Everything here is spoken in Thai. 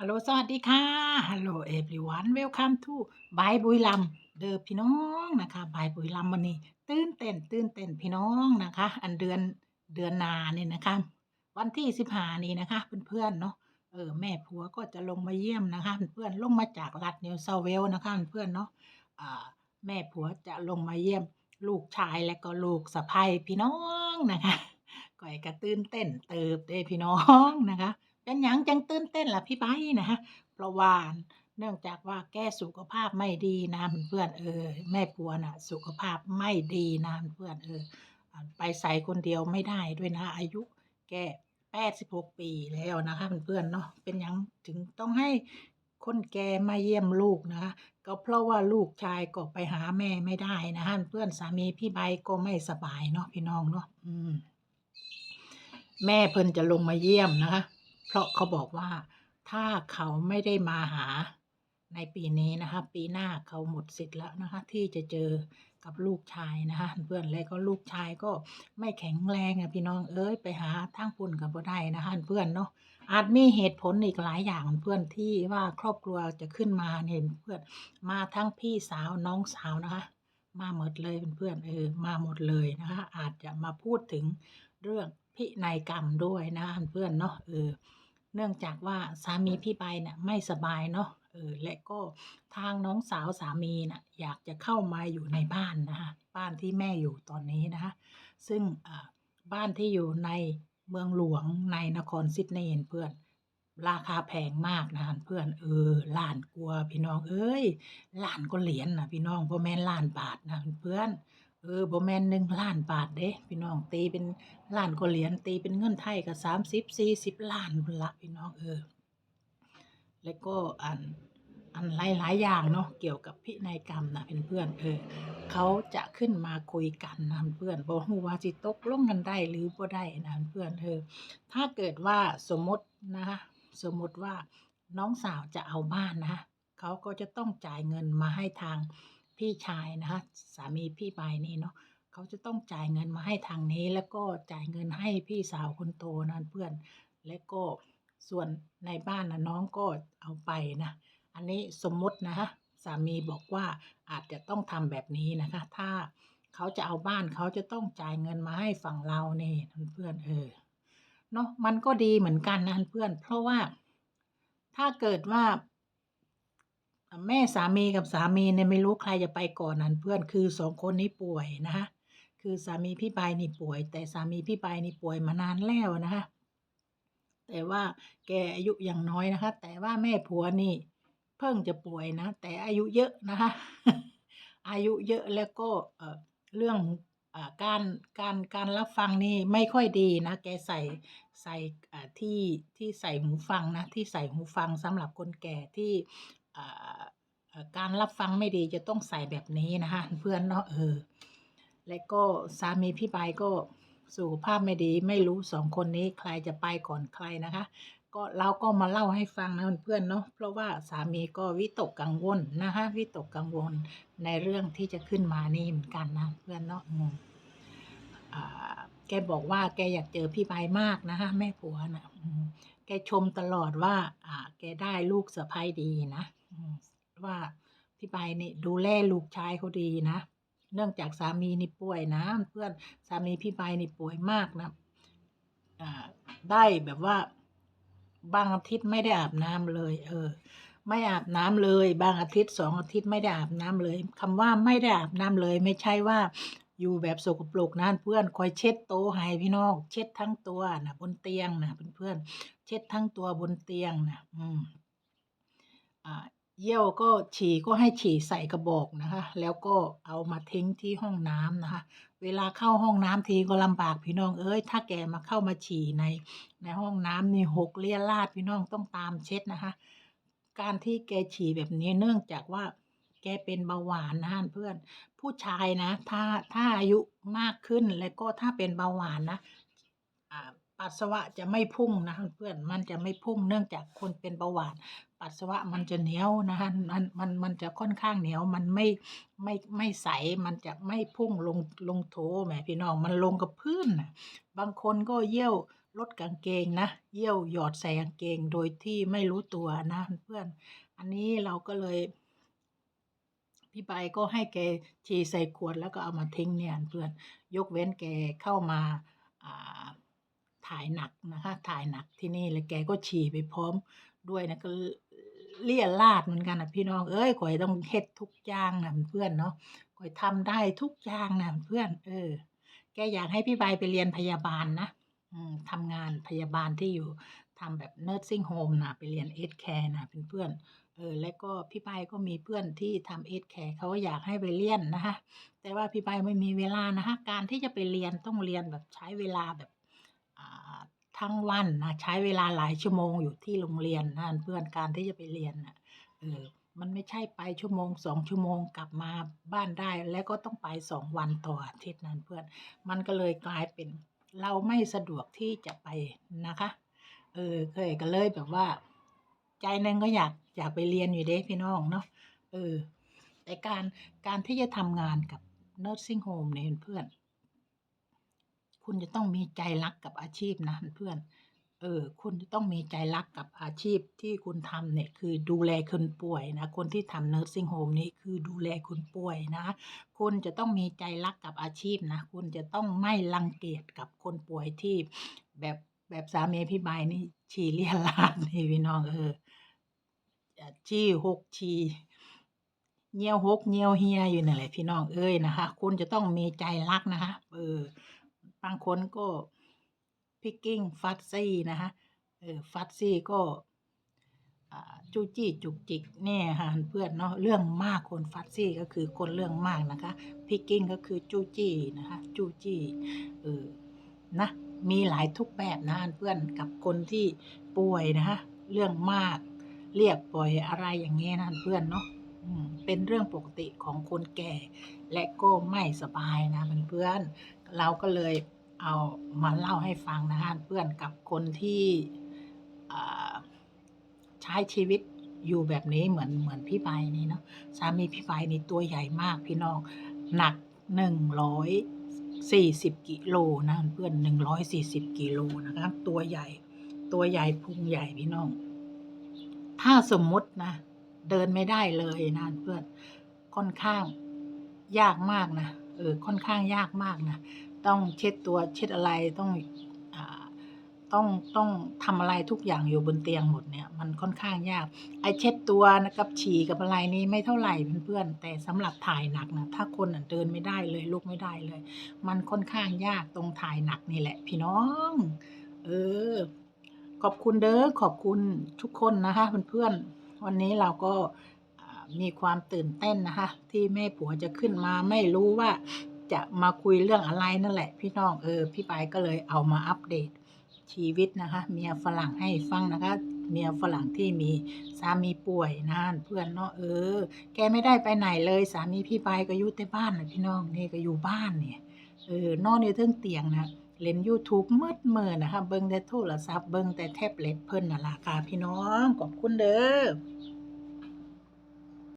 ฮัลโหลสวัสดีค่ะฮัลโหล everyone welcome to บายบุรีรัมย์เด้อพี่น้องนะคะบายบุรีรัมย์วันนี้ ตื่นเต้นตื่นเต้นพี่น้องนะคะ อันเดือนเดือนนาเนี่ยนะคะ วันที่สิบห้านี้นะคะเพื่อนๆเนาะเออแม่ผัวก็จะลงมาเยี่ยมนะคะ เพื่อนๆลงมาจากรัฐนิวเซาเวลนะคะเพื่อนๆเนาะอ่าแม่ผัวจะลงมาเยี่ยม ลูกชายและก็ลูกสะใภ้พี่น้องนะคะก่อยกระตื่นเต้นเติบเด้พี่น้องนะคะ เป็นหยังจังตื่นเต้นล่ะพี่ไบนะคะเพราะว่าเนื่องจากว่าแกสุขภาพไม่ดีนะเพื่อนเออแม่ผัวน่ะ สุขภาพไม่ดีนะเพื่อนเออไปใส่คนเดียวไม่ได้ด้วยนะ อายุแกแปดสิบหกปีแล้วนะคะเพื่อนๆเนาะเป็นยังถึงต้องให้คนแก่มาเยี่ยมลูกนะคะก็เพราะว่าลูกชายก็ไปหาแม่ไม่ได้นะคะเพื่อนสามีพี่ใบก็ไม่สบายเนาะพี่น้องเนาะอืม แม่เพิ่นจะลงมาเยี่ยมนะคะ เพราะเขาบอกว่าถ้าเขาไม่ได้มาหาในปีนี้นะคะปีหน้าเขาหมดสิทธิ์แล้วนะคะที่จะเจอกับลูกชายนะคะเพื่อนแล้วก็ลูกชายก็ไม่แข็งแรงอะพี่น้องเอ้ยไปหาทางปุ่นกับบ่ได้นะคะเพื่อนเนาะอาจมีเหตุผลอีกหลายอย่างเพื่อนที่ว่าครอบครัวจะขึ้นมาเนี่ยเพื่อนมาทั้งพี่สาวน้องสาวนะคะ มาหมดเลยเพื่อนเออมาหมดเลยนะคะอาจจะมาพูดถึง เรื่องพินัยกรรมด้วยนะเพื่อนเนาะเออเนื่องจากว่าสามีพี่ใบเนี่ยไม่สบายเนาะเออและก็ทางน้องสาวสามีน่ะอยากจะเข้ามาอยู่ในบ้านนะคะบ้านที่แม่อยู่ตอนนี้นะคะซึ่งบ้านที่อยู่ในเมืองหลวงในนครซิดนีย์เพื่อนราคาแพงมากนะเพื่อนเออล้านกลัวพี่น้องเอ้ยล้านก็เหรียญนะพี่น้องบ่แม่ล้านบาทนะเพื่อน เออบ่แม่นหนึ่งล้านบาทเด้พี่น้องตีเป็นล้านก็เหรียญตีเป็นเงินไทยก็สามสิบสี่สิบล้านพุ่นละพี่น้องเออ แล้วก็อันอันหลายหลายอย่างเนาะเกี่ยวกับพินัยกรรมนะเพื่อนๆเออเขาจะขึ้นมาคุยกันนะเพื่อนบ่ฮู้ว่าสิตกลงกันได้หรือบ่ได้นะเพื่อนเออถ้าเกิดว่าสมมตินะคะสมมติว่าน้องสาวจะเอาบ้านนะเขาก็จะต้องจ่ายเงินมาให้ทาง พี่ชายนะคะสามีพี่ปายนี่เนาะเขาจะต้องจ่ายเงินมาให้ทางนี้ แล้วก็จ่ายเงินให้พี่สาวคนโตนะเพื่อน และก็ส่วนในบ้านนะน้องก็เอาไปนะอันนี้สมมตินะคะสามีบอกว่าอาจจะต้องทำแบบนี้นะคะ ถ้าเขาจะเอาบ้านเขาจะต้องจ่ายเงินมาให้ฝั่งเราเนี่ยเพื่อนเออเนาะมันก็ดีเหมือนกันนะเพื่อน เพราะว่าถ้าเกิดว่า แม่สามีกับสามีเนี่ยไม่รู้ใครจะไปก่อนนั่นเพื่อนคือสองคนนี้ป่วยนะคะคือสามีพี่ปายนี่ป่วย แต่สามีพี่ปายนี่ป่วยมานานแล้วนะคะแต่ว่าแกอายุยังน้อยนะคะ แต่ว่าแม่ผัวนี่เพิ่งจะป่วยนะ แต่อายุเยอะนะคะอายุเยอะแล้วก็เอ่อเรื่องการการการรับฟังนี่ไม่ค่อยดีนะ แกใส่ใส่ที่ที่ใส่หูฟังนะ ที่ใส่หูฟังสำหรับคนแก่ที่เการรับฟังไม่ดีจะต้องใส่แบบนี้นะคะเพื่อนเนาะเออ และก็สามีพี่ปายก็สุขภาพไม่ดีไม่รู้สองคนนี้ใครจะไปก่อนใครนะคะ ก็เราก็มาเล่าให้ฟังนะเพื่อนเนาะเพราะว่าสามีก็วิตกกังวลนะคะวิตกกังวลในเรื่องที่จะขึ้นมานี่เหมือนกันนะเพื่อนเนาะแกบอกว่าแกอยากเจอพี่ใบมากนะคะแม่ผัวนะแกชมตลอดว่าแกได้ลูกสะใภ้ดีนะ ว่าพี่ใบนี่ดูแลลูกชายเขาดีนะ เนื่องจากสามีนี่ป่วยนะ เพื่อนสามีพี่ใบนี่ป่วยมากนะอ่าได้แบบว่าบางอาทิตย์ไม่ได้อาบน้ำเลย เออ ไม่อาบน้ำเลย บางอาทิตย์สองอาทิตย์ไม่ได้อาบน้ำเลยคำว่าไม่ได้อาบน้ำเลย ไม่ใช่ว่าอยู่แบบสกปรกนะเพื่อนคอยเช็ดโต๊ะให้พี่น้องเช็ดทั้งตัวนะบนเตียงนะเพื่อนเช็ดทั้งตัวบนเตียงนะอืม เยี่ยวก็ฉี่ก็ให้ฉี่ใส่กระบอกนะคะ แล้วก็เอามาทิ้งที่ห้องน้ำนะคะ เวลาเข้าห้องน้ำทีก็ลำบากพี่น้องเอ้ยถ้าแกมาเข้ามาฉี่ในในห้องน้ำนี่หกเลียราดพี่น้องต้องตามเช็ดนะคะ การที่แกฉี่แบบนี้เนื่องจากว่าแกเป็นเบาหวานนะเพื่อน ผู้ชายนะ ถ้าถ้าอายุมากขึ้นแล้วก็ถ้าเป็นเบาหวานนะปัสสาวะจะไม่พุ่งนะเพื่อนมันจะไม่พุ่งเนื่องจากคนเป็นเบาหวาน ปัสสาวะมันจะเหนียวนะคะมันมันมันจะค่อนข้างเหนียวมันไม่ไม่ไม่ใสมันจะไม่พุ่งลงลงโถแหมพี่น้องมันลงกับพื้นนะบางคนก็เยี่ยวลดกางเกงนะเยี่ยวหยอดใส่กางเกงโดยที่ไม่รู้ตัวนะเพื่อน อันนี้เราก็เลย พี่ใบก็ให้แกฉี่ใส่ขวดแล้วก็เอามาทิ้งเนี่ยเพื่อนยกเว้นแกเข้ามาอ่าถ่ายหนักนะคะถ่ายหนักที่นี่แล้วแกก็ฉี่ไปพร้อมด้วยนะก็ เลี่ยลาดเหมือนกันนะพี่น้อง เอ้ยข่อยต้องเฮ็ดทุกอย่างนะเพื่อนเนาะข่อยทำได้ทุกอย่างนะเพื่อน เออ แกอยากให้พี่ใบไปเรียนพยาบาลนะอืมทำงานพยาบาลที่อยู่ทำแบบ nursing home นะไปเรียน a อ c a r e นะเพื่อนๆเออแล้วก็พี่ใบก็มีเพื่อนที่ทำ a อ c a r e เขาอยากให้ไปเรียนนะคะแต่ว่าพี่ใบไม่มีเวลานะคะการที่จะไปเรียนต้องเรียนแบบใช้เวลาแบบอ่า ทั้งวันนะใช้เวลาหลายชั่วโมงอยู่ที่โรงเรียนนะเพื่อนการที่จะไปเรียนนะเออมันไม่ใช่ไปชั่วโมงสองชั่วโมงกลับมาบ้านได้ แล้วก็ต้องไปสองวันต่ออาทิตย์นั้นเพื่อน มันก็เลยกลายเป็นเราไม่สะดวกที่จะไปนะคะ เออเคยก็เลยแบบว่า ใจนึงก็อยากอยากไปเรียนอยู่เด้พี่น้องเนาะเออแต่การการที่จะทำงานกับ nursing home เนี่ยเพื่อน คุณจะต้องมีใจรักกับอาชีพนะเพื่อน เออ คุณจะต้องมีใจรักกับอาชีพที่คุณทำเนี่ยคือดูแลคนป่วยนะ คนที่ทำ nursing home นี่คือดูแลคนป่วยนะ คุณจะต้องมีใจรักกับอาชีพนะ คุณจะต้องไม่รังเกียจกับคนป่วยที่แบบแบบสามีพี่ใบนี่ฉี่เลียราดนี่พี่น้องเออฉี่หกฉี่เงี้ยวหกเงี้ยวเฮียอยู่นั่นแหละพี่น้องเอ้ยนะคะ คุณจะต้องมีใจรักนะคะเออ บางคนก็พิกกิ้งฟัดซี่นะคะเออฟัดซี่ก็จู้จี้จุกจิกเนี่ยค่ะเพื่อนเนาะเรื่องมากคนฟัดซี่ก็คือคนเรื่องมากนะคะพิกกิ้งก็คือจู้จี้นะคะจู้จี้เออนะมีหลายทุกแบบนะเพื่อนกับคนที่ป่วยนะคะเรื่องมากเรียกปล่อยอะไรอย่างเงี้ยนะเพื่อนเนาะเป็นเรื่องปกติของคนแก่ และก็ไม่สบายนะเพื่อน เราก็เลยเอามาเล่าให้ฟังนะฮะเพื่อนกับคนที่ใช้ชีวิตอยู่แบบนี้เหมือนเหมือนพี่ใบนี่เนาะสามีพี่ใบนี่ตัวใหญ่มากพี่น้องหนักหนึ่งร้อยสี่สิบกิโลนะเพื่อนหนึ่งร้อยสี่สิบกิโลนะครับ ตัวใหญ่ ตัวใหญ่พุงใหญ่พี่น้อง ถ้าสมมุตินะ เดินไม่ได้เลยนะเพื่อนค่อนข้างยากมากนะ เออค่อนข้างยากมากนะต้องเช็ดตัวเช็ดอะไรต้องอต้องต้องทำอะไรทุกอย่างอยู่บนเตียงหมดเนี่ย มันค่อนข้างยาก ไอเช็ดตัวนะกับฉี่กับอะไรนี่ไม่เท่าไหร่เพื่อนๆแต่สำหรับถ่ายหนักนะถ้าคนเดินไม่ได้เลยลุกไม่ได้เลย มันค่อนข้างยากตรงถ่ายหนักนี่แหละ พี่น้อง เออ ขอบคุณเด้อขอบคุณทุกคนนะคะเพื่อนๆวันนี้เราก็ มีความตื่นเต้นนะคะ ที่แม่ผัวจะขึ้นมาไม่รู้ว่าจะมาคุยเรื่องอะไรนั่นแหละ พี่น้องเออ พี่ปายก็เลยเอามาอัปเดตชีวิตนะคะ เมียฝรั่งให้ฟังนะคะ เมียฝรั่งที่มีสามีป่วยนะเพื่อนเนาะเออ แกไม่ได้ไปไหนเลยสามีพี่ปายก็อยู่แต่บ้านนะพี่น้องนี่ก็อยู่บ้านเนี่ยเออนอนอยู่เทิงเตียงนะเล่น YouTube มืดมือนะคะ เบิ่งแต่โทรศัพท์เบิ่งแต่แท็บเล็ตเพิ่นน่ะล่ะค่ะพี่น้องขอบคุณเด้อ